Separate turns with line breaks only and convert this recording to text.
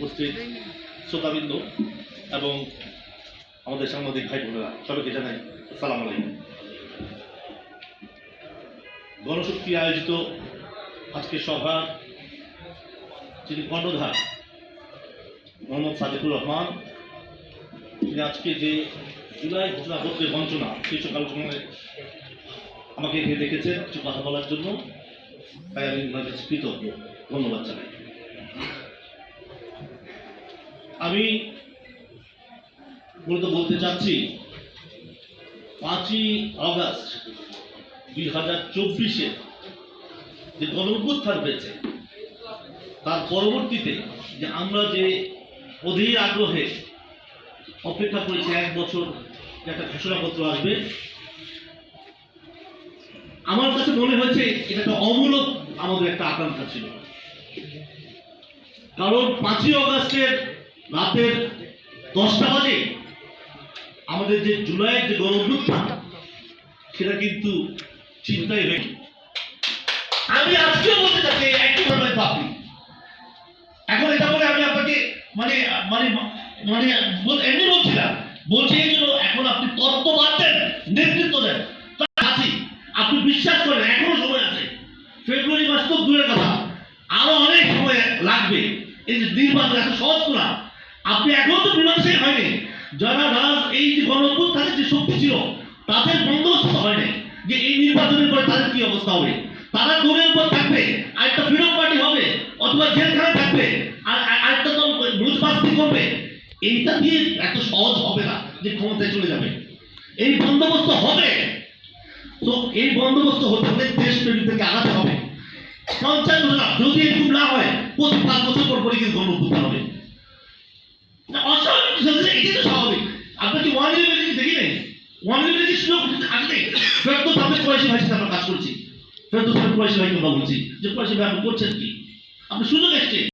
উপস্থিত শ্রোতাবৃন্দ এবং আমাদের সাংবাদিক ভাই বোনেরা, সবাইকে জানাই সালাম আলাইকুম। গণশক্তি আয়োজিত আজকে সভা যিনি কর্ণধার, মোহাম্মদ সাদিকুর রহমান, তিনি আজকে যে জুলাই ঘোষণাপত্রের বঞ্চনা শীর্ষক আলোচনায় আমাকে এখানে দেখেছেন, কিছু কথা বলার জন্য। তাই আমি কৃতজ্ঞ ধন্যবাদ জানাই। আমি মূলত বলতে চাচ্ছি, পাঁচই আগস্ট দুই হাজার চব্বিশে যে গণ হয়েছে, তার পরবর্তীতে যে আমরা যে অধীর আগ্রহে অপেক্ষা করেছি এক বছর একটা ঘোষণাপত্র আসবে, আমার কাছে মনে হয়েছে এটা একটা অমূলক আমাদের একটা আকাঙ্ক্ষা ছিল। কারণ পাঁচই অগস্টের রাতের দশটা বাজে, আমাদের যে জুলাইয়ের যে গণঅভ্যুত্থান, সেটা কিন্তু চিন্তাই হয়নি আমি আজকেও বলতে চাচ্ছি, একই ধরনের পাপি এখন এটা বলে আমি আপনাকে মানে মানে মানে এমনি বলছিলাম, বলছি এই জন্য এখন আপনি তত্ত্ব বাড়তেন নেতৃত্ব দেন। আছি, আপনি বিশ্বাস করেন, এখনও সময় আছে। ফেব্রুয়ারি মাস তো দূরের কথা। আরও অনেক সময় লাগবে। এই যে নির্বাচন এত সহজ করা। আপনি এখনও তো মীমাংসাই হয়নি। যারা রাজ, এই যে গণঅভ্যুত্থানের যে শক্তি ছিল, তাদের বন্দোবস্ত হয়নি। যে এই নির্বাচনের পরে তাদের কি অবস্থা হবে? তারা দলের উপর থাকবে, আরেকটা ফ্রিডম পার্টি হবে, অথবা জেলখানায় থাকবে, আর আর- আরেকটা দল বুঝবাস্তি করবে। এইটা দিয়ে এত সহজ হবে না যে ক্ষমতায় চলে যাবে। এই বন্দোবস্ত হবে। তো এই বন্দোবস্ত হতে হলে দেশ প্রেমী থেকে আগাতে হবে। পঞ্চায়েত যদি এটাই তো স্বাভাবিক। আপনার কি ওয়ান লেভেল দেখি নাই? ওয়ান লেভেল কি সুযোগ আগে নেই। ফেরত তো সামনে পয়সা ভাইয়ের সাথে আমরা কাজ করছি। ফেরত সামনে পয়সা ভাইকে আমরা বলছি। যে ভাই আপনি করছেন কি? আপনি সুযোগ এসছে।